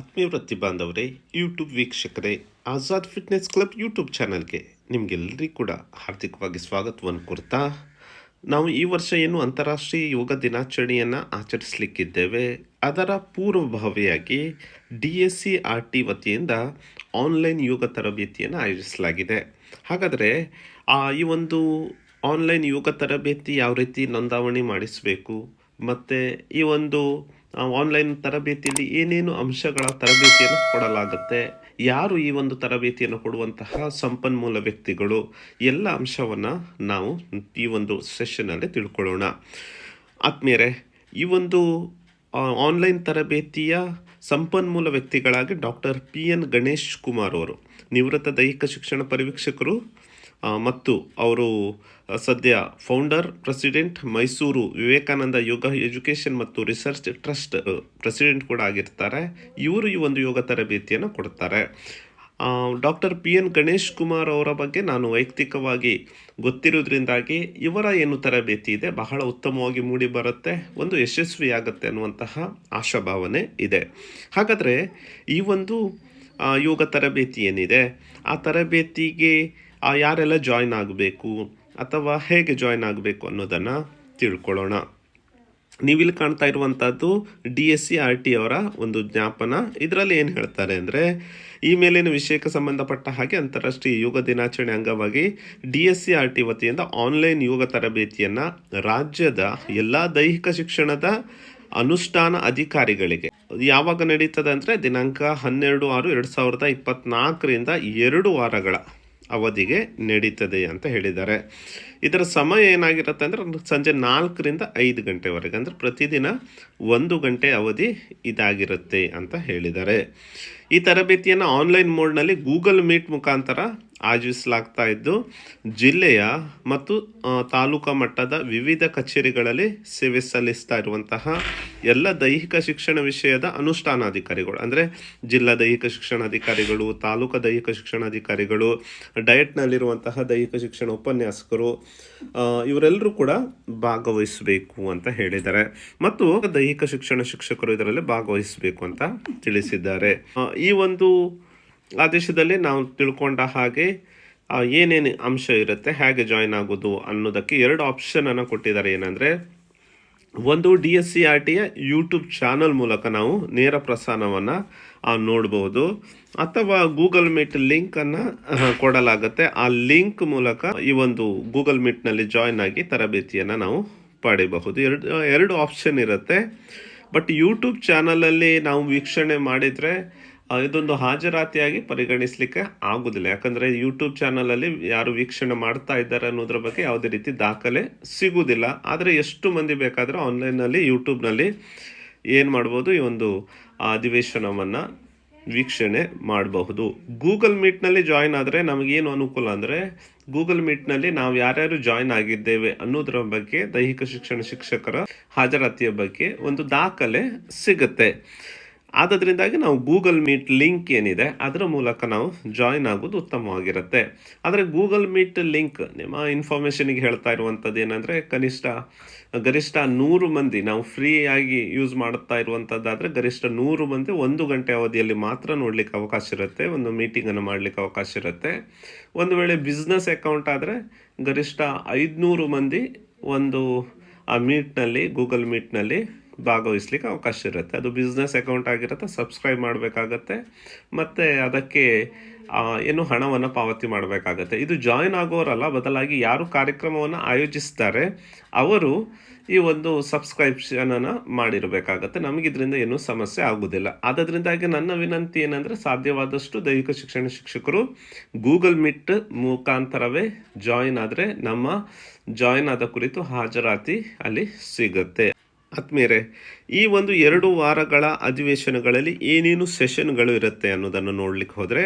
ಆತ್ಮೀಯ ವೃತ್ತಿ ಬಾಂಧವರೇ ಯೂಟ್ಯೂಬ್ ವೀಕ್ಷಕರೇ ಆಜಾದ್ ಫಿಟ್ನೆಸ್ ಕ್ಲಬ್ ಯೂಟ್ಯೂಬ್ ಚಾನಲ್ಗೆ ನಿಮಗೆಲ್ಲರಿಗೂ ಕೂಡ ಹಾರ್ದಿಕವಾಗಿ ಸ್ವಾಗತವನ್ನು ಕೊಡ್ತಾ ನಾವು ಈ ವರ್ಷ ಏನು ಅಂತಾರಾಷ್ಟ್ರೀಯ ಯೋಗ ದಿನಾಚರಣೆಯನ್ನು ಆಚರಿಸಲಿಕ್ಕಿದ್ದೇವೆ, ಅದರ ಪೂರ್ವಭಾವಿಯಾಗಿ D S C R T ವತಿಯಿಂದ ಆನ್ಲೈನ್ ಯೋಗ ತರಬೇತಿಯನ್ನು ಆಯೋಜಿಸಲಾಗಿದೆ. ಹಾಗಾದರೆ ಈ ಒಂದು ಆನ್ಲೈನ್ ಯೋಗ ತರಬೇತಿ ಯಾವ ರೀತಿ ನೋಂದಾವಣಿ ಮಾಡಿಸಬೇಕು, ಮತ್ತು ಈ ಒಂದು ಆನ್ಲೈನ್ ತರಬೇತಿಯಲ್ಲಿ ಏನೇನು ಅಂಶಗಳ ತರಬೇತಿಯನ್ನು ಕೊಡಲಾಗುತ್ತೆ, ಯಾರು ಈ ಒಂದು ತರಬೇತಿಯನ್ನು ಕೊಡುವಂತಹ ಸಂಪನ್ಮೂಲ ವ್ಯಕ್ತಿಗಳು, ಎಲ್ಲ ಅಂಶವನ್ನು ನಾವು ಈ ಒಂದು ಸೆಷನಲ್ಲಿ ತಿಳ್ಕೊಳ್ಳೋಣ. ಆತ್ಮೀಯರೇ, ಈ ಒಂದು ಆನ್ಲೈನ್ ತರಬೇತಿಯ ಸಂಪನ್ಮೂಲ ವ್ಯಕ್ತಿಗಳಾಗಿ doctor P N Ganesh Kumar ಅವರು, ನಿವೃತ್ತ ದೈಹಿಕ ಶಿಕ್ಷಣ ಪರಿವೀಕ್ಷಕರು ಮತ್ತು ಅವರು ಸದ್ಯ founder, president Mysuru Vivekananda yoga education ಮತ್ತು ರಿಸರ್ಚ್ ಟ್ರಸ್ಟ್ ಪ್ರೆಸಿಡೆಂಟ್ ಕೂಡ ಆಗಿರ್ತಾರೆ. ಇವರು ಈ ಒಂದು ಯೋಗ ತರಬೇತಿಯನ್ನು ಕೊಡ್ತಾರೆ. Doctor P N Ganesh Kumar ಅವರ ಬಗ್ಗೆ ನಾನು ವೈಯಕ್ತಿಕವಾಗಿ ಗೊತ್ತಿರೋದ್ರಿಂದಾಗಿ ಇವರ ಏನು ತರಬೇತಿ ಇದೆ ಬಹಳ ಉತ್ತಮವಾಗಿ ಮೂಡಿ ಬರುತ್ತೆ, ಒಂದು ಯಶಸ್ವಿಯಾಗುತ್ತೆ ಅನ್ನುವಂತಹ ಆಶಾಭಾವನೆ ಇದೆ. ಹಾಗಾದರೆ ಈ ಒಂದು ಯೋಗ ತರಬೇತಿ ಏನಿದೆ? ಆ ತರಬೇತಿಗೆ ಯಾರೆಲ್ಲ ಜಾಯ್ನ್ ಆಗಬೇಕು ಅಥವಾ ಹೇಗೆ ಜಾಯ್ನ್ ಆಗಬೇಕು ಅನ್ನೋದನ್ನು ತಿಳ್ಕೊಳ್ಳೋಣ. ನೀವಿಲ್ಲಿ ಕಾಣ್ತಾ ಇರುವಂಥದ್ದು D S C, R T ಅವರ ಒಂದು ಜ್ಞಾಪನ. ಇದರಲ್ಲಿ ಏನು ಹೇಳ್ತಾರೆ ಅಂದರೆ, ಈ ಮೇಲಿನ ವಿಷಯಕ್ಕೆ ಸಂಬಂಧಪಟ್ಟ ಹಾಗೆ ಅಂತಾರಾಷ್ಟ್ರೀಯ ಯೋಗ ದಿನಾಚರಣೆ ಅಂಗವಾಗಿ D S C, R T ವತಿಯಿಂದ ಆನ್ಲೈನ್ ಯೋಗ ತರಬೇತಿಯನ್ನು ರಾಜ್ಯದ ಎಲ್ಲ ದೈಹಿಕ ಶಿಕ್ಷಣದ ಅನುಷ್ಠಾನ ಅಧಿಕಾರಿಗಳಿಗೆ. ಯಾವಾಗ ನಡೀತದೆ ಅಂದರೆ ದಿನಾಂಕ ಹನ್ನೆರಡು ಆರು ಎರಡು ಸಾವಿರದ ಇಪ್ಪತ್ನಾಲ್ಕರಿಂದ ಎರಡು ವಾರಗಳ ಅವಧಿಗೆ ನಡೀತದೆ ಅಂತ ಹೇಳಿದ್ದಾರೆ. ಇದರ ಸಮಯ ಏನಾಗಿರುತ್ತೆ ಅಂದರೆ ಸಂಜೆ ನಾಲ್ಕರಿಂದ ಐದು ಗಂಟೆವರೆಗೆ ಅಂದರೆ ಪ್ರತಿದಿನ ಒಂದು ಗಂಟೆ ಅವಧಿ ಇದಾಗಿರುತ್ತೆ ಅಂತ ಹೇಳಿದ್ದಾರೆ. ಈ ತರಬೇತಿಯನ್ನು ಆನ್ಲೈನ್ ಮೋಡ್ನಲ್ಲಿ ಗೂಗಲ್ ಮೀಟ್ ಮುಖಾಂತರ ಆಯೋಜಿಸಲಾಗ್ತಾ ಇದ್ದು, ಜಿಲ್ಲೆಯ ಮತ್ತು ತಾಲೂಕು ಮಟ್ಟದ ವಿವಿಧ ಕಚೇರಿಗಳಲ್ಲಿ ಸೇವೆ ಸಲ್ಲಿಸ್ತಾ ಇರುವಂತಹ ಎಲ್ಲ ದೈಹಿಕ ಶಿಕ್ಷಣ ವಿಷಯದ ಅನುಷ್ಠಾನಾಧಿಕಾರಿಗಳು. ಅಂದರೆ ಜಿಲ್ಲಾ ದೈಹಿಕ ಶಿಕ್ಷಣಾಧಿಕಾರಿಗಳು ತಾಲೂಕಾ ದೈಹಿಕ ಶಿಕ್ಷಣಾಧಿಕಾರಿಗಳು ಡಯಟ್ನಲ್ಲಿರುವಂತಹ ದೈಹಿಕ ಶಿಕ್ಷಣ ಉಪನ್ಯಾಸಕರು ಇವರೆಲ್ಲರೂ ಕೂಡ ಭಾಗವಹಿಸಬೇಕು ಅಂತ ಹೇಳಿದ್ದಾರೆ. ಮತ್ತು ದೈಹಿಕ ಶಿಕ್ಷಣ ಶಿಕ್ಷಕರು ಇದರಲ್ಲಿ ಭಾಗವಹಿಸಬೇಕು ಅಂತ ತಿಳಿಸಿದ್ದಾರೆ. ಈ ಒಂದು ಆದೇಶದಲ್ಲಿ ನಾವು ತಿಳ್ಕೊಂಡ ಹಾಗೆ ಏನೇನು ಅಂಶ ಇರುತ್ತೆ, ಹೇಗೆ ಜಾಯ್ನ್ ಆಗೋದು ಅನ್ನೋದಕ್ಕೆ ಎರಡು ಆಪ್ಷನನ್ನು ಕೊಟ್ಟಿದ್ದಾರೆ. ಏನಂದರೆ, ಒಂದು ಡಿ ಎಸ್ ಸಿ ಆರ್ ಟಿಯ ಯೂಟ್ಯೂಬ್ ಚಾನಲ್ ಮೂಲಕ ನಾವು ನೇರ ಪ್ರಸಾರವನ್ನು ನೋಡಬಹುದು ಅಥವಾ ಗೂಗಲ್ ಮೀಟ್ ಲಿಂಕನ್ನು ಕೊಡಲಾಗುತ್ತೆ. ಆ ಲಿಂಕ್ ಮೂಲಕ ಈ ಒಂದು ಗೂಗಲ್ ಮೀಟ್ನಲ್ಲಿ ಜಾಯ್ನ್ ಆಗಿ ತರಬೇತಿಯನ್ನು ನಾವು ಪಡೆಯಬಹುದು. ಎರಡು ಎರಡು ಆಪ್ಷನ್ ಇರುತ್ತೆ. ಬಟ್ ಯೂಟ್ಯೂಬ್ ಚಾನಲಲ್ಲಿ ನಾವು ವೀಕ್ಷಣೆ ಮಾಡಿದರೆ ಇದೊಂದು ಹಾಜರಾತಿಯಾಗಿ ಪರಿಗಣಿಸಲಿಕ್ಕೆ ಆಗೋದಿಲ್ಲ. ಯಾಕಂದರೆ ಯೂಟ್ಯೂಬ್ ಚಾನಲಲ್ಲಿ ಯಾರು ವೀಕ್ಷಣೆ ಮಾಡ್ತಾ ಇದ್ದಾರೆ ಅನ್ನೋದ್ರ ಬಗ್ಗೆ ಯಾವುದೇ ರೀತಿ ದಾಖಲೆ ಸಿಗುವುದಿಲ್ಲ ಆದರೆ ಎಷ್ಟು ಮಂದಿ ಬೇಕಾದರೂ ಆನ್ಲೈನಲ್ಲಿ ಯೂಟ್ಯೂಬ್ನಲ್ಲಿ ಏನು ಮಾಡ್ಬೋದು? ಈ ಒಂದು ಅಧಿವೇಶನವನ್ನು ವೀಕ್ಷಣೆ ಮಾಡಬಹುದು. ಗೂಗಲ್ ಮೀಟ್ನಲ್ಲಿ ಜಾಯಿನ್ ಆದರೆ ನಮಗೇನು ಅನುಕೂಲ ಅಂದರೆ ಗೂಗಲ್ ಮೀಟ್ನಲ್ಲಿ ನಾವು ಯಾರ್ಯಾರು ಜಾಯಿನ್ ಆಗಿದ್ದೇವೆ ಅನ್ನೋದರ ಬಗ್ಗೆ ದೈಹಿಕ ಶಿಕ್ಷಣ ಶಿಕ್ಷಕರ ಹಾಜರಾತಿಯ ಬಗ್ಗೆ ಒಂದು ದಾಖಲೆ ಸಿಗುತ್ತೆ. ಆದ್ದರಿಂದಾಗಿ ನಾವು ಗೂಗಲ್ ಮೀಟ್ ಲಿಂಕ್ ಏನಿದೆ, ಅದರ ಮೂಲಕ ನಾವು ಜಾಯಿನ್ ಆಗೋದು ಉತ್ತಮವಾಗಿರುತ್ತೆ. ಆದರೆ ಗೂಗಲ್ ಮೀಟ್ ಲಿಂಕ್, ನಿಮ್ಮ ಇನ್ಫಾರ್ಮೇಷನಿಗೆ ಹೇಳ್ತಾ ಇರುವಂಥದ್ದು ಏನಂದರೆ, ಕನಿಷ್ಠ, ಗರಿಷ್ಠ ನೂರು ಮಂದಿ, ನಾವು ಫ್ರೀಯಾಗಿ ಯೂಸ್ ಮಾಡುತ್ತಾ ಇರುವಂಥದ್ದಾದರೆ ಗರಿಷ್ಠ ನೂರು ಮಂದಿ ಒಂದು ಗಂಟೆ ಅವಧಿಯಲ್ಲಿ ಮಾತ್ರ ನೋಡಲಿಕ್ಕೆ ಅವಕಾಶ ಇರುತ್ತೆ, ಒಂದು ಮೀಟಿಂಗನ್ನು ಮಾಡಲಿಕ್ಕೆ ಅವಕಾಶ ಇರುತ್ತೆ. ಒಂದು ವೇಳೆ ಬಿಸ್ನೆಸ್ ಅಕೌಂಟ್ ಆದರೆ ಗರಿಷ್ಠ ಐದುನೂರು ಮಂದಿ ಒಂದು ಆ ಮೀಟ್ನಲ್ಲಿ, ಗೂಗಲ್ ಮೀಟ್ನಲ್ಲಿ ಭಾಗವಹಿಸ್ಲಿಕ್ಕೆ ಅವಕಾಶ ಇರುತ್ತೆ. ಅದು ಬಿಸ್ನೆಸ್ ಅಕೌಂಟ್ ಆಗಿರುತ್ತೆ ಸಬ್ಸ್ಕ್ರೈಬ್ ಮಾಡಬೇಕಾಗತ್ತೆ. ಮತ್ತು ಅದಕ್ಕೆ ಏನು ಹಣವನ್ನು ಪಾವತಿ ಮಾಡಬೇಕಾಗತ್ತೆ. ಇದು ಜಾಯಿನ್ ಆಗೋರಲ್ಲ, ಬದಲಾಗಿ ಯಾರು ಕಾರ್ಯಕ್ರಮವನ್ನು ಆಯೋಜಿಸ್ತಾರೆ, ಅವರು ಈ ಒಂದು ಸಬ್ಸ್ಕ್ರಿಪ್ಷನನ್ನು ಮಾಡಿರಬೇಕಾಗತ್ತೆ. ನಮಗೆ ಇದರಿಂದ ಏನೂ ಸಮಸ್ಯೆ ಆಗೋದಿಲ್ಲ. ಆದ್ದರಿಂದಾಗಿ ನನ್ನ ವಿನಂತಿ ಏನಂದರೆ, ಸಾಧ್ಯವಾದಷ್ಟು ದೈಹಿಕ ಶಿಕ್ಷಣ ಶಿಕ್ಷಕರು ಗೂಗಲ್ ಮೀಟ್ ಮುಖಾಂತರವೇ ಜಾಯಿನ್ ಆದರೆ ನಮ್ಮ ಜಾಯಿನ್ ಆದ ಕುರಿತು ಹಾಜರಾತಿ ಅಲ್ಲಿ ಸಿಗುತ್ತೆ. ಆತ್ಮೀಯರೇ, ಈ ಒಂದು ಎರಡು ವಾರಗಳ ಅಧಿವೇಶನಗಳಲ್ಲಿ ಏನೇನು ಸೆಷನ್ಗಳು ಇರುತ್ತೆ ಅನ್ನೋದನ್ನು ನೋಡ್ಲಿಕ್ಕೆ ಹೋದರೆ,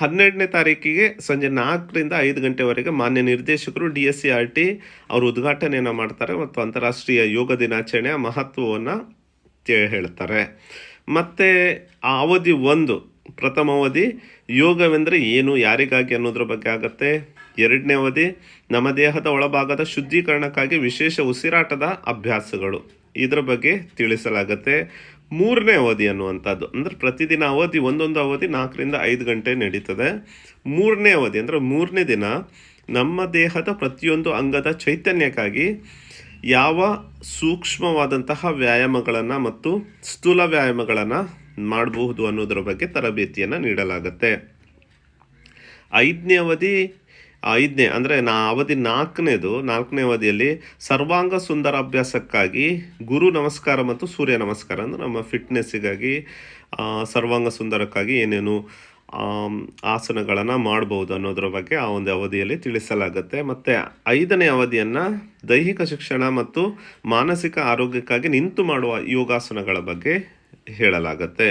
ಹನ್ನೆರಡನೇ ತಾರೀಕಿಗೆ ಸಂಜೆ ನಾಲ್ಕರಿಂದ ಐದು ಗಂಟೆವರೆಗೆ ಮಾನ್ಯ ನಿರ್ದೇಶಕರು D S C R T ಅವರು ಉದ್ಘಾಟನೆಯನ್ನು ಮಾಡ್ತಾರೆ ಮತ್ತು ಅಂತಾರಾಷ್ಟ್ರೀಯ ಯೋಗ ದಿನಾಚರಣೆಯ ಮಹತ್ವವನ್ನು ಹೇಳ್ತಾರೆ. ಮತ್ತು ಆ ಅವಧಿ ಒಂದು, ಪ್ರಥಮ ಅವಧಿ, ಯೋಗವೆಂದರೆ ಏನು, ಯಾರಿಗಾಗಿ ಅನ್ನೋದ್ರ ಬಗ್ಗೆ ಆಗುತ್ತೆ? ಎರಡನೇ ಅವಧಿ, ನಮ್ಮ ದೇಹದ ಒಳಭಾಗದ ಶುದ್ಧೀಕರಣಕ್ಕಾಗಿ ವಿಶೇಷ ಉಸಿರಾಟದ ಅಭ್ಯಾಸಗಳು. ಇದರ ಬಗ್ಗೆ ತಿಳಿಸಲಾಗುತ್ತೆ. ಮೂರನೇ ಅವಧಿ ಅನ್ನುವಂಥದ್ದು. ಅಂದರೆ ಪ್ರತಿದಿನ ಅವಧಿ, ಒಂದೊಂದು ಅವಧಿ ನಾಲ್ಕರಿಂದ ಐದು ಗಂಟೆ ನಡೀತದೆ. ಮೂರನೇ ಅವಧಿ ಅಂದರೆ ಮೂರನೇ ದಿನ ನಮ್ಮ ದೇಹದ ಪ್ರತಿಯೊಂದು ಅಂಗದ ಚೈತನ್ಯಕ್ಕಾಗಿ ಯಾವ ಸೂಕ್ಷ್ಮವಾದಂತಹ ವ್ಯಾಯಾಮಗಳನ್ನು ಮತ್ತು ಸ್ಥೂಲ ವ್ಯಾಯಾಮಗಳನ್ನು ಮಾಡಬಹುದು ಅನ್ನೋದರ ಬಗ್ಗೆ ತರಬೇತಿಯನ್ನು ನೀಡಲಾಗುತ್ತೆ. ಐದನೇ ಅವಧಿ ಐದನೇ ಅಂದರೆ ನಾ ಅವಧಿ ನಾಲ್ಕನೇದು, ನಾಲ್ಕನೇ ಅವಧಿಯಲ್ಲಿ ಸರ್ವಾಂಗ ಸುಂದರ ಅಭ್ಯಾಸಕ್ಕಾಗಿ ಗುರು ನಮಸ್ಕಾರ ಮತ್ತು ಸೂರ್ಯ ನಮಸ್ಕಾರ ಅಂದರೆ ನಮ್ಮ ಫಿಟ್ನೆಸ್ಸಿಗಾಗಿ ಸರ್ವಾಂಗ ಸುಂದರಕ್ಕಾಗಿ ಏನೇನು ಆಸನಗಳನ್ನು ಮಾಡ್ಬೋದು ಅನ್ನೋದ್ರ ಬಗ್ಗೆ ಆ ಒಂದು ಅವಧಿಯಲ್ಲಿ ತಿಳಿಸಲಾಗುತ್ತೆ. ಮತ್ತು ಐದನೇ ಅವಧಿಯನ್ನು ದೈಹಿಕ ಶಿಕ್ಷಣ ಮತ್ತು ಮಾನಸಿಕ ಆರೋಗ್ಯಕ್ಕಾಗಿ ನಿಂತು ಮಾಡುವ ಯೋಗಾಸನಗಳ ಬಗ್ಗೆ ಹೇಳಲಾಗುತ್ತೆ.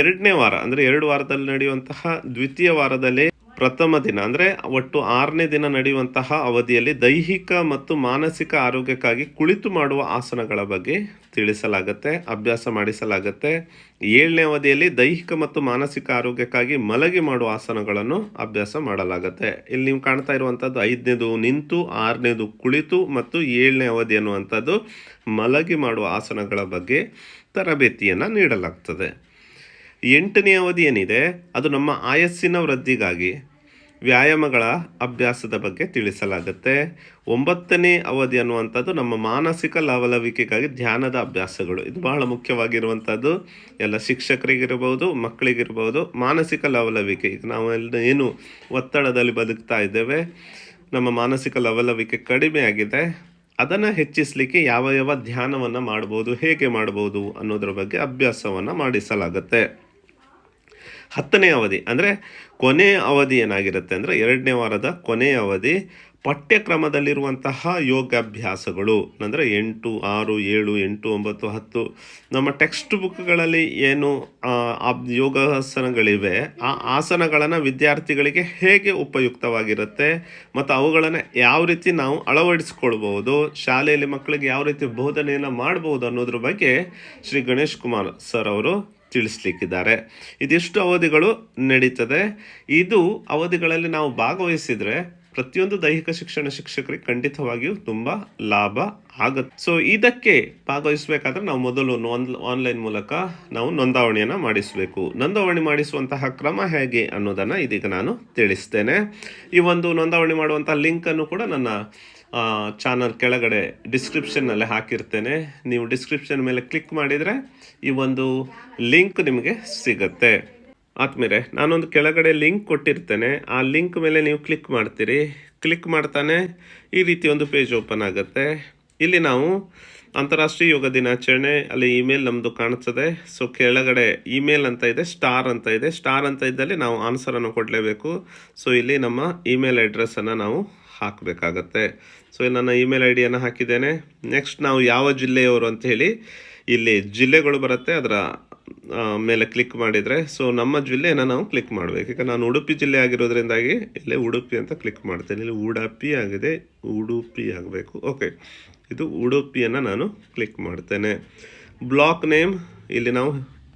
ಎರಡನೇ ವಾರ, ಅಂದರೆ ಎರಡು ವಾರದಲ್ಲಿ ನಡೆಯುವಂತಹ ದ್ವಿತೀಯ ವಾರದಲ್ಲಿ ಪ್ರಥಮ ದಿನ, ಅಂದರೆ ಒಟ್ಟು ಆರನೇ ದಿನ ನಡೆಯುವಂತಹ ಅವಧಿಯಲ್ಲಿ ದೈಹಿಕ ಮತ್ತು ಮಾನಸಿಕ ಆರೋಗ್ಯಕ್ಕಾಗಿ ಕುಳಿತು ಮಾಡುವ ಆಸನಗಳ ಬಗ್ಗೆ ತಿಳಿಸಲಾಗುತ್ತೆ, ಅಭ್ಯಾಸ ಮಾಡಿಸಲಾಗುತ್ತೆ. ಏಳನೇ ಅವಧಿಯಲ್ಲಿ ದೈಹಿಕ ಮತ್ತು ಮಾನಸಿಕ ಆರೋಗ್ಯಕ್ಕಾಗಿ ಮಲಗಿ ಮಾಡುವ ಆಸನಗಳನ್ನು ಅಭ್ಯಾಸ ಮಾಡಲಾಗುತ್ತೆ. ಇಲ್ಲಿ ನೀವು ಕಾಣ್ತಾ ಇರುವಂಥದ್ದು ಐದನೇದು ನಿಂತು, ಆರನೇದು ಕುಳಿತು ಮತ್ತು ಏಳನೇ ಅವಧಿ ಅನ್ನುವಂಥದ್ದು ಮಲಗಿ ಮಾಡುವ ಆಸನಗಳ ಬಗ್ಗೆ ತರಬೇತಿಯನ್ನು ನೀಡಲಾಗ್ತದೆ. ಎಂಟನೇ ಅವಧಿ ಏನಿದೆ, ಅದು ನಮ್ಮ ಆಯಸ್ಸಿನ ವೃದ್ಧಿಗಾಗಿ ವ್ಯಾಯಾಮಗಳ ಅಭ್ಯಾಸದ ಬಗ್ಗೆ ತಿಳಿಸಲಾಗುತ್ತೆ. ಒಂಬತ್ತನೇ ಅವಧಿ ಅನ್ನುವಂಥದ್ದು ನಮ್ಮ ಮಾನಸಿಕ ಲವಲವಿಕೆಗಾಗಿ ಧ್ಯಾನದ ಅಭ್ಯಾಸಗಳು. ಇದು ಬಹಳ ಮುಖ್ಯವಾಗಿರುವಂಥದ್ದು. ಎಲ್ಲ ಶಿಕ್ಷಕರಿಗಿರ್ಬೋದು, ಮಕ್ಕಳಿಗಿರ್ಬೋದು, ಮಾನಸಿಕ ಲವಲವಿಕೆ. ಈಗ ನಾವು ಎಲ್ಲ ಏನು ಒತ್ತಡದಲ್ಲಿ ಬದುಕ್ತಾ ಇದ್ದೇವೆ, ನಮ್ಮ ಮಾನಸಿಕ ಲವಲವಿಕೆ ಕಡಿಮೆ ಆಗಿದೆ. ಅದನ್ನು ಹೆಚ್ಚಿಸಲಿಕ್ಕೆ ಯಾವ ಯಾವ ಧ್ಯಾನವನ್ನು ಮಾಡ್ಬೋದು, ಹೇಗೆ ಮಾಡ್ಬೋದು ಅನ್ನೋದ್ರ ಬಗ್ಗೆ ಅಭ್ಯಾಸವನ್ನು ಮಾಡಿಸಲಾಗುತ್ತೆ. ಹತ್ತನೇ ಅವಧಿ, ಅಂದರೆ ಕೊನೆ ಅವಧಿ ಏನಾಗಿರುತ್ತೆ ಅಂದರೆ ಎರಡನೇ ವಾರದ ಕೊನೆಯ ಅವಧಿ ಪಠ್ಯಕ್ರಮದಲ್ಲಿರುವಂತಹ ಯೋಗಾಭ್ಯಾಸಗಳು. ಅಂದರೆ ಎಂಟು, ಆರು, ಏಳು, ಎಂಟು, ಒಂಬತ್ತು, ಹತ್ತು. ನಮ್ಮ ಟೆಕ್ಸ್ಟ್ ಬುಕ್ಗಳಲ್ಲಿ ಏನು ಯೋಗಾಸನಗಳಿವೆ, ಆ ಆಸನಗಳನ್ನು ವಿದ್ಯಾರ್ಥಿಗಳಿಗೆ ಹೇಗೆ ಉಪಯುಕ್ತವಾಗಿರುತ್ತೆ, ಮತ್ತು ಅವುಗಳನ್ನು ಯಾವ ರೀತಿ ನಾವು ಅಳವಡಿಸ್ಕೊಳ್ಬೋದು ಶಾಲೆಯಲ್ಲಿ ಮಕ್ಕಳಿಗೆ ಯಾವ ರೀತಿ ಬೋಧನೆಯನ್ನು ಮಾಡ್ಬೋದು ಅನ್ನೋದ್ರ ಬಗ್ಗೆ ಶ್ರೀ ಗಣೇಶ್ ಕುಮಾರ್ ಸರ್ ಅವರು ತಿಳಿಸ್ಲಿಕ್ಕಿದ್ದಾರೆ. ಇದಿಷ್ಟು ಅವಧಿಗಳು ನಡೀತದೆ. ಇದು ಅವಧಿಗಳಲ್ಲಿ ನಾವು ಭಾಗವಹಿಸಿದರೆ ಪ್ರತಿಯೊಂದು ದೈಹಿಕ ಶಿಕ್ಷಣ ಶಿಕ್ಷಕರಿಗೆ ಖಂಡಿತವಾಗಿಯೂ ತುಂಬ ಲಾಭ ಆಗುತ್ತೆ. ಸೊ ಇದಕ್ಕೆ ಭಾಗವಹಿಸಬೇಕಾದ್ರೆ ನಾವು ಮೊದಲು ಆನ್ಲೈನ್ ಮೂಲಕ ನಾವು ನೋಂದಾವಣಿಯನ್ನು ಮಾಡಿಸಬೇಕು. ನೋಂದಾವಣಿ ಮಾಡಿಸುವಂತಹ ಕ್ರಮ ಹೇಗೆ ಅನ್ನೋದನ್ನು ಇದೀಗ ನಾನು ತಿಳಿಸ್ತೇನೆ. ಈ ಒಂದು ನೋಂದಾವಣಿ ಮಾಡುವಂತಹ ಲಿಂಕನ್ನು ಕೂಡ ನನ್ನ ಚಾನಲ್ ಕೆಳಗಡೆ ಡಿಸ್ಕ್ರಿಪ್ಷನ್ನಲ್ಲಿ ಹಾಕಿರ್ತೇನೆ. ನೀವು ಡಿಸ್ಕ್ರಿಪ್ಷನ್ ಮೇಲೆ ಕ್ಲಿಕ್ ಮಾಡಿದರೆ ಈ ಒಂದು ಲಿಂಕ್ ನಿಮಗೆ ಸಿಗುತ್ತೆ. ಆತ್ಮೀರೆ ನಾನೊಂದು ಕೆಳಗಡೆ ಲಿಂಕ್ ಕೊಟ್ಟಿರ್ತೇನೆ. ಆ ಲಿಂಕ್ ಮೇಲೆ ನೀವು ಕ್ಲಿಕ್ ಮಾಡ್ತೀರಿ. ಕ್ಲಿಕ್ ಮಾಡ್ತಾನೆ ಈ ರೀತಿ ಒಂದು ಪೇಜ್ ಓಪನ್ ಆಗುತ್ತೆ. ಇಲ್ಲಿ ನಾವು ಅಂತಾರಾಷ್ಟ್ರೀಯ ಯೋಗ ದಿನಾಚರಣೆ, ಅಲ್ಲಿ ಇಮೇಲ್ ನಮ್ಮದು ಕಾಣಿಸ್ತದೆ. ಸೊ ಕೆಳಗಡೆ ಇಮೇಲ್ ಅಂತ ಇದೆ ಸ್ಟಾರ್ ಅಂತ ಇದೆ. ಸ್ಟಾರ್ ಅಂತ ಇದ್ದಲ್ಲಿ ನಾವು ಆನ್ಸರನ್ನು ಕೊಡಲೇಬೇಕು. ಸೊ ಇಲ್ಲಿ ನಮ್ಮ ಇಮೇಲ್ ಅಡ್ರೆಸ್ಸನ್ನು ನಾವು ಹಾಕಬೇಕಾಗತ್ತೆ. ಸೊ ನನ್ನ ಇಮೇಲ್ ಐ ಡಿಯನ್ನು ಹಾಕಿದ್ದೇನೆ. ನೆಕ್ಸ್ಟ್ ನಾವು ಯಾವ ಜಿಲ್ಲೆಯವರು ಅಂತ ಹೇಳಿ ಇಲ್ಲಿ ಜಿಲ್ಲೆಗಳು ಬರುತ್ತೆ, ಅದರ ಮೇಲೆ ಕ್ಲಿಕ್ ಮಾಡಿದರೆ. ಸೊ ನಮ್ಮ ಜಿಲ್ಲೆಯನ್ನು ನಾವು ಕ್ಲಿಕ್ ಮಾಡಬೇಕು. ಈಗ ನಾನು ಉಡುಪಿ ಜಿಲ್ಲೆ ಆಗಿರೋದ್ರಿಂದಾಗಿ ಇಲ್ಲೇ ಉಡುಪಿ ಅಂತ ಕ್ಲಿಕ್ ಮಾಡ್ತೇನೆ. ಇಲ್ಲಿ ಉಡುಪಿ ಆಗಿದೆ, ಉಡುಪಿ ಆಗಬೇಕು. ಓಕೆ ಇದು ಉಡುಪಿಯನ್ನು ನಾನು ಕ್ಲಿಕ್ ಮಾಡ್ತೇನೆ. ಬ್ಲಾಕ್ ನೇಮ್ ಇಲ್ಲಿ ನಾವು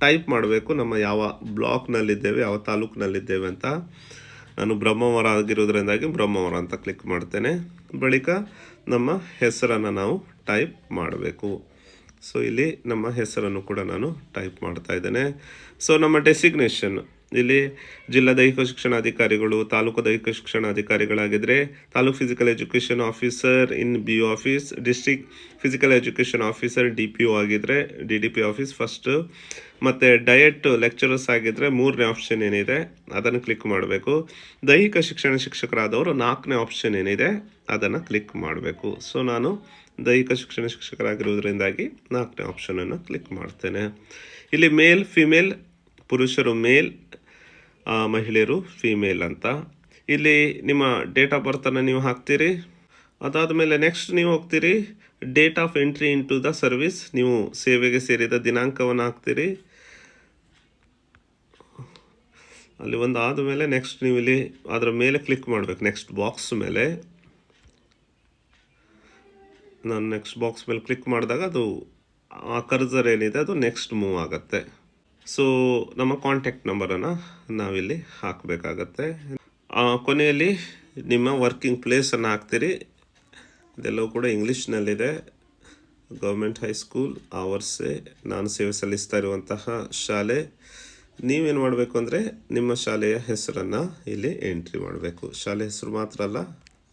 ಟೈಪ್ ಮಾಡಬೇಕು. ನಮ್ಮ ಯಾವ ಬ್ಲಾಕ್ನಲ್ಲಿದ್ದೇವೆ ಯಾವ ತಾಲೂಕಿನಲ್ಲಿದ್ದೇವೆ ಅಂತ. ನಾನು ಬ್ರಹ್ಮವರ ಆಗಿರೋದ್ರಿಂದಾಗಿ ಬ್ರಹ್ಮವರ ಅಂತ ಕ್ಲಿಕ್ ಮಾಡ್ತೇನೆ. ಬಳಿಕ ನಮ್ಮ ಹೆಸರನ್ನು ನಾವು ಟೈಪ್ ಮಾಡಬೇಕು. ಸೊ ಇಲ್ಲಿ ನಮ್ಮ ಹೆಸರನ್ನು ಕೂಡ ನಾನು ಟೈಪ್ ಮಾಡ್ತಾ ಇದ್ದೇನೆ. ಸೊ ನಮ್ಮ ಡೆಸಿಗ್ನೇಷನ್ ಇಲ್ಲಿ ಜಿಲ್ಲಾ ದೈಹಿಕ ಶಿಕ್ಷಣ ಅಧಿಕಾರಿಗಳು ತಾಲೂಕು ದೈಹಿಕ ಶಿಕ್ಷಣ ಅಧಿಕಾರಿಗಳಾಗಿದ್ದರೆ taluk physical education officer in B U office district physical education officer D P U ಆಗಿದ್ದರೆ D D P office first ಮತ್ತು ಡಯಟ್ ಲೆಕ್ಚರರ್ಸ್ ಆಗಿದ್ದರೆ ಮೂರನೇ ಆಪ್ಷನ್ ಏನಿದೆ, ಅದನ್ನು ಕ್ಲಿಕ್ ಮಾಡಬೇಕು. ದೈಹಿಕ ಶಿಕ್ಷಣ ಶಿಕ್ಷಕರಾದವರು ನಾಲ್ಕನೇ ಆಪ್ಷನ್ ಏನಿದೆ, ಅದನ್ನು ಕ್ಲಿಕ್ ಮಾಡಬೇಕು. ಸೊ ನಾನು ದೈಹಿಕ ಶಿಕ್ಷಣ ಶಿಕ್ಷಕರಾಗಿರುವುದರಿಂದಾಗಿ ನಾಲ್ಕನೇ ಆಪ್ಷನನ್ನು ಕ್ಲಿಕ್ ಮಾಡ್ತೇನೆ. ಇಲ್ಲಿ ಮೇಲ್ ಫಿಮೇಲ್ ಪುರುಷರು ಮೇಲ್ ಮಹಿಳೆಯರು ಫೀಮೇಲ್ ಅಂತ. ಇಲ್ಲಿ ನಿಮ್ಮ ಡೇಟ್ ಆಫ್ ಬರ್ತನ್ನು ನೀವು ಹಾಕ್ತೀರಿ. ಅದಾದ ಮೇಲೆ ನೆಕ್ಸ್ಟ್ ನೀವು ಹೋಗ್ತೀರಿ. Date of entry into the service ನೀವು ಸೇವೆಗೆ ಸೇರಿದ ದಿನಾಂಕವನ್ನು ಹಾಕ್ತೀರಿ. ಅಲ್ಲಿ ಒಂದು ಆದ ಮೇಲೆ ನೆಕ್ಸ್ಟ್ ನೀವು ಇಲ್ಲಿ ಅದರ ಮೇಲೆ ಕ್ಲಿಕ್ ಮಾಡಬೇಕು ನೆಕ್ಸ್ಟ್ ಬಾಕ್ಸ್ ಮೇಲೆ. ನಾನು ನೆಕ್ಸ್ಟ್ ಬಾಕ್ಸ್ ಮೇಲೆ ಕ್ಲಿಕ್ ಮಾಡಿದಾಗ ಅದು ಆ ಕರ್ಸರ್ ಏನಿದೆ, ಅದು ನೆಕ್ಸ್ಟ್ ಮೂವ್ ಆಗುತ್ತೆ. ಸೊ ನಮ್ಮ ಕಾಂಟ್ಯಾಕ್ಟ್ ನಂಬರನ್ನು ನಾವಿಲ್ಲಿ ಹಾಕಬೇಕಾಗತ್ತೆ. ಕೊನೆಯಲ್ಲಿ ನಿಮ್ಮ ವರ್ಕಿಂಗ್ ಪ್ಲೇಸನ್ನು ಹಾಕ್ತೀರಿ. ಇದೆಲ್ಲವೂ ಕೂಡ ಇಂಗ್ಲೀಷ್ನಲ್ಲಿದೆ ಗೌರ್ಮೆಂಟ್ ಹೈಸ್ಕೂಲ್ ಆವರ್ಸೆ, ನಾನು ಸೇವೆ ಸಲ್ಲಿಸ್ತಾ ಇರುವಂತಹ ಶಾಲೆ. ನೀವೇನು ಮಾಡಬೇಕು ಅಂದರೆ ನಿಮ್ಮ ಶಾಲೆಯ ಹೆಸರನ್ನು ಇಲ್ಲಿ ಎಂಟ್ರಿ ಮಾಡಬೇಕು. ಶಾಲೆ ಹೆಸರು ಮಾತ್ರ ಅಲ್ಲ,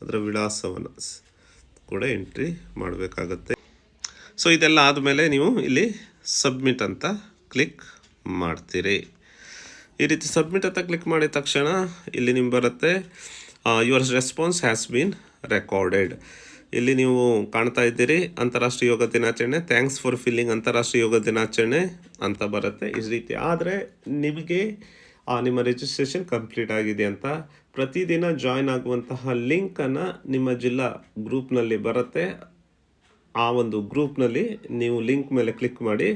ಅದರ ವಿಳಾಸವನ್ನು ಕೂಡ ಎಂಟ್ರಿ ಮಾಡಬೇಕಾಗತ್ತೆ. ಸೊ ಇದೆಲ್ಲ ಆದಮೇಲೆ ನೀವು ಇಲ್ಲಿ ಸಬ್ಮಿಟ್ ಅಂತ ಕ್ಲಿಕ್ ಮಾಡ್ತೀರಿ. ಈ ರೀತಿ ಸಬ್ಮಿಟ್ ಅಂತ ಕ್ಲಿಕ್ ಮಾಡಿದ ತಕ್ಷಣ ಇಲ್ಲಿ ನಿಮ್ಗೆ ಬರುತ್ತೆ your response has been recorded ಇಲ್ಲಿ ನೀವು ಕಾಣ್ತಾ ಇದ್ದೀರಿ, ಅಂತಾರಾಷ್ಟ್ರೀಯ ಯೋಗ ದಿನಾಚರಣೆ ಥ್ಯಾಂಕ್ಸ್ ಫಾರ್ ಫಿಲ್ಲಿಂಗ್ ಅಂತಾರಾಷ್ಟ್ರೀಯ ಯೋಗ ದಿನಾಚರಣೆ ಅಂತ ಬರುತ್ತೆ ಈ ರೀತಿ. ಆದರೆ ನಿಮಗೆ ನಿಮ್ಮ ರಿಜಿಸ್ಟ್ರೇಷನ್ ಕಂಪ್ಲೀಟ್ ಆಗಿದೆ ಅಂತ ಪ್ರತಿದಿನ ಜಾಯ್ನ್ ಆಗುವಂತಹ ಲಿಂಕನ್ನು ನಿಮ್ಮ ಜಿಲ್ಲಾ ಗ್ರೂಪ್ನಲ್ಲಿ ಬರುತ್ತೆ. ಆ ಒಂದು ಗ್ರೂಪ್ನಲ್ಲಿ ನೀವು ಲಿಂಕ್ ಮೇಲೆ ಕ್ಲಿಕ್ ಮಾಡಿ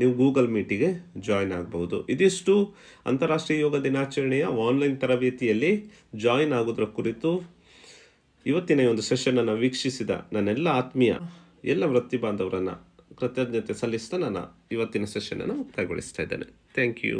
ನೀವು ಗೂಗಲ್ ಮೀಟಿಗೆ ಜಾಯ್ನ್ ಆಗಬಹುದು. ಇದಿಷ್ಟು ಅಂತಾರಾಷ್ಟ್ರೀಯ ಯೋಗ ದಿನಾಚರಣೆಯ ಆನ್ಲೈನ್ ತರಬೇತಿಯಲ್ಲಿ ಜಾಯ್ನ್ ಆಗೋದ್ರ ಕುರಿತು ಇವತ್ತಿನ ಒಂದು ಸೆಷನನ್ನು ವೀಕ್ಷಿಸಿದ ನನ್ನೆಲ್ಲ ಆತ್ಮೀಯ ಎಲ್ಲ ವೃತ್ತಿ ಬಾಂಧವರನ್ನು ಕೃತಜ್ಞತೆ ಸಲ್ಲಿಸ್ತಾ ನಾನು ಇವತ್ತಿನ ಸೆಷನನ್ನು ಮುಕ್ತಾಯಗೊಳಿಸ್ತಾ ಇದ್ದೇನೆ. Thank you.